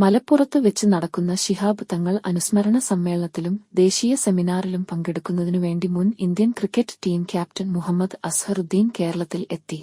മലപ്പുറത്ത് വെച്ച് നടക്കുന്ന ശിഹാബ് തങ്ങൾ അനുസ്മരണ സമ്മേളനത്തിലും ദേശീയ സെമിനാറിലും പങ്കെടുക്കുന്നതിനുവേണ്ടി മുൻ Indian cricket team captain Mohammad Azharuddin കേരളത്തിൽ എത്തി.